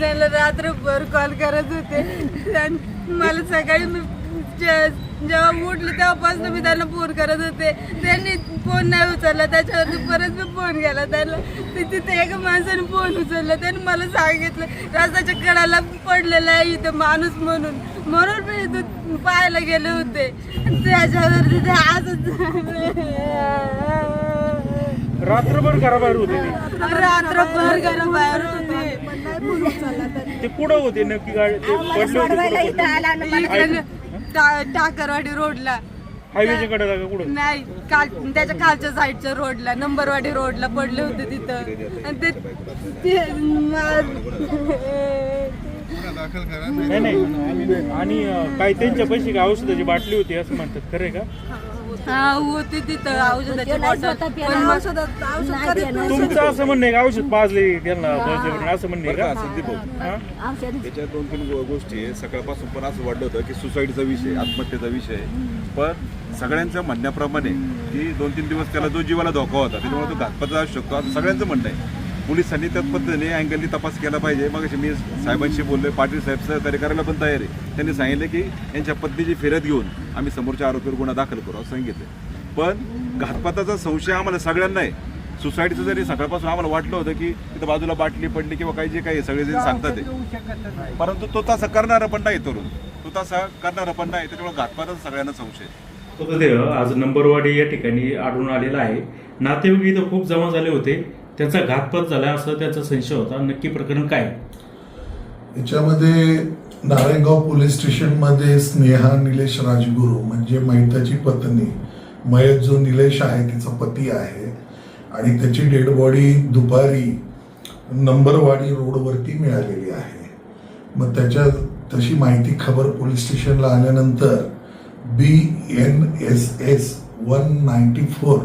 रात्रभर कॉल करत होते. आणि मला सकाळी मी जे- जेव्हा उठले तेव्हापासून मी त्यांना फोन करत होते. त्यांनी फोन नाही उचलला. त्याच्यावरती परत मी फोन केला त्यांना. ते तिथे एका माणसाने फोन उचलला. त्यांनी मला सांगितलं रस्त्याच्या कडाला पडलेला आहे इथं माणूस म्हणून. म्हणून मी इथं पाहायला गेले होते. त्याच्यावरती ते असं रात्रभर घराबाहेर होते ते. रात्रभर घरा बाहेर होते. ते कुठं होते? नक्की गाडी ते पडले होते कुठं? होते? इकडे टा- टाकरवाडी रोडला. हायवेच्या कडेला का कुठं? नाही काल त्याच्या खालच्या साईडच्या रोडला नंबरवाडी रोडला पडले होते तिथं. आणि ते ते नाही नाही. आणि अं, काय त्यांच्या पैसे का औषधाची बाटली होती असं म्हणतात खरंय का? हा होती तिथं औषधाची बॉटल पण मग- तुमचं असं म्हणणं आहे का? औषध पाजले त्यांना बळजबरीने असं म्हणणं आहे बरं का? का संदीप भाऊ हा? त्याच्यात दोन तीन गो- गोष्टी आहे. सकाळपासून पण असं वाटलं होतं की सुसाईडचा विषय आत्महत्येचा विषय पण सगळ्यांच्या म्हणण्याप्रमाणे की दोन तीन दिवस त्याला जो जीवाला धोका होता त्याच्यामुळे तो घातपात असू शकतो. असं सगळ्यांचं म्हणणं आहे. पोलिसांनी त्याच पद्धतीने अँगलनी तपास केला पाहिजे. मग मी साहेबांशी बोललोय पाटील साहेब सहकार्य करायला पण तयार आहे. त्यांनी सांगितलं की यांच्या पत्नीची फिरत घेऊन आम्ही समोरच्या आरोपीवर गुन्हा दाखल करू असं सांगितलं पण घातपाताचा संशय आम्हाला सगळ्यांना आहे. सुसाईडचं जरी सकाळपासून आम्हाला वाटलं होतं की तिथं बाजूला बाटली पडली किंवा काही जे काही सगळे जण सांगतात ते परंतु तो तसा करणारा पण नाही तरुण. तो तसा करणारा पण नाही त्याच्यामुळे घातपाताचा सगळ्यांना संशय आज नंबरवाडी या ठिकाणी आढळून आलेला आहे. नातेवाईक इथं खूप जमा झाले होते. त्याचा घातपात झाला असं त्याचा संशय होता. नक्की प्रकरण काय याच्यामध्ये नारायणगाव पोलीस स्टेशनमध्ये स्नेहा निलेश राजगुरू म्हणजे मैताची पत्नी. मयत जो निलेश आहे तिचा पती आहे. आणि त्याची डेड बॉडी दुपारी नंबरवाडी रोडवरती मिळालेली आहे. मग त्याच्या तशी माहिती खबर पोलीस स्टेशनला आल्यानंतर B N S S one ninety four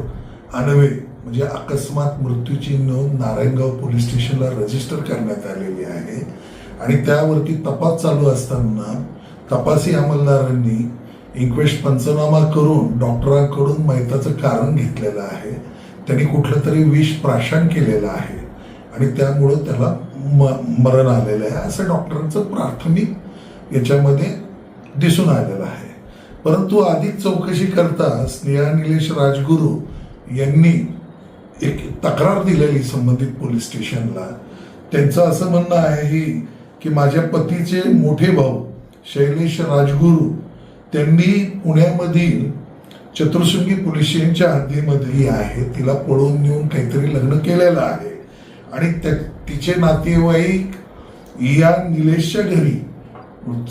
अनवे म्हणजे अकस्मात मृत्यूची नोंद नारायणगाव पोलीस स्टेशनला रजिस्टर करण्यात आलेली आहे. आणि त्यावरती तपास चालू असताना तपासी अंमलदारांनी इन्क्वेस्ट पंचनामा करून डॉक्टरांकडून मैताचं कारण घेतलेलं आहे. त्यांनी कुठलं तरी विष प्राशन केलेलं आहे. आणि त्यामुळं त्याला म मरण आलेलं आहे असं डॉक्टरांचं प्राथमिक याच्यामध्ये दिसून आलेलं आहे. परंतु अधिक चौकशी करता स्नेहा निलेश राजगुरू यांनी एक तक्रार दिलेली संबंधित पोलीस स्टेशनला. त्यांचं असं म्हणणं आहे की माझ्या पतीचे मोठे भाऊ शैलेश राजगुरू त्यांनी पुण्यामधील चतुर्शृंगी पोलीस स्टेशनच्या हद्दीमध्ये आहे. तिला पळवून नेऊन काहीतरी लग्न केलेलं आहे. आणि त्या तिचे नातेवाईक या निलेशच्या घरी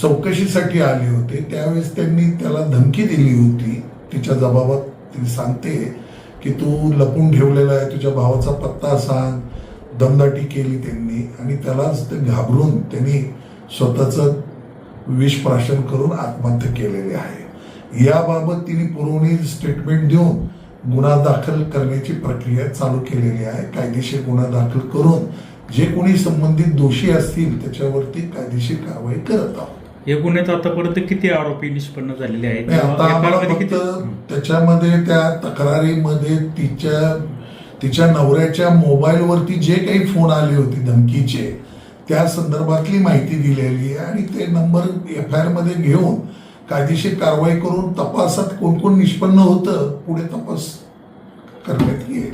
चौकशीसाठी आले होते. त्यावेळेस त्यांनी त्याला धमकी दिली होती. तिच्या जबाबात ती सांगते की तू लपून ठेवलेला आहे तुझ्या भावाचा पत्ता सांग. दमदाटी केली त्यांनी आणि त्यालाच ते घाबरून त्यांनी स्वतःचं विषप्राशन करून आत्महत्या केलेली आहे. याबाबत तिने पुरवणी स्टेटमेंट देऊन गुन्हा दाखल करण्याची प्रक्रिया चालू केलेली आहे. कायदेशीर गुन्हा दाखल करून जे कोणी संबंधित दोषी असतील त्याच्यावरती कायदेशीर कारवाई करत आहोत. या गुन्ह्यात आतापर्यंत किती आरोपी निष्पन्न झालेले आहेत? आता आम्हाला फक्त त्याच्यामध्ये त्या तक्रारीमध्ये तिच्या तिच्या नवऱ्याच्या मोबाईलवरती जे काही फोन आले होते धमकीचे त्या संदर्भातली माहिती दिलेली आहे आणि ते नंबर एफ आय आरमध्ये घेऊन कायदेशीर कारवाई करून तपासात कोण कोण निष्पन्न होतं पुढे तपास करण्यात येईल.